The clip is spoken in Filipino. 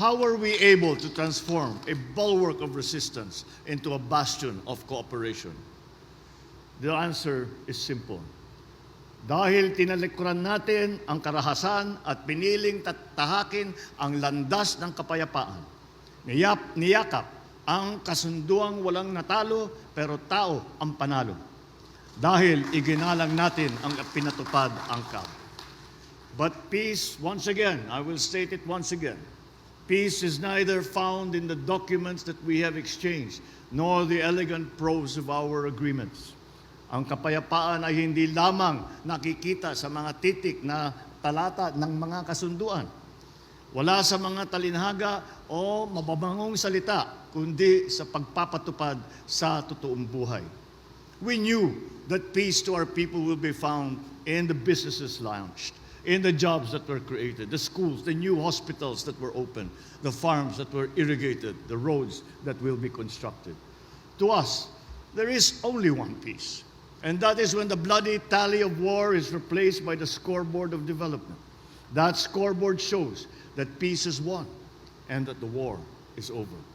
how were we able to transform a bulwark of resistance into a bastion of cooperation? The answer is simple. Dahil tinalikuran natin ang karahasan at piniling tahakin ang landas ng kapayapaan. Niyap, niyakap ang kasunduang walang natalo pero tao ang panalo. Dahil iginalang natin ang pinatupad ang CAB. But peace, once again, I will state it once again, peace is neither found in the documents that we have exchanged, nor the elegant prose of our agreements. Ang kapayapaan ay hindi lamang nakikita sa mga titik na talata ng mga kasunduan. Wala sa mga talinhaga o mababangong salita, kundi sa pagpapatupad sa totoong buhay. We knew that peace to our people will be found in the businesses launched, in the jobs that were created, the schools, the new hospitals that were opened, the farms that were irrigated, the roads that will be constructed. To us, there is only one peace, and that is when the bloody tally of war is replaced by the scoreboard of development. That scoreboard shows that peace is won and that the war is over.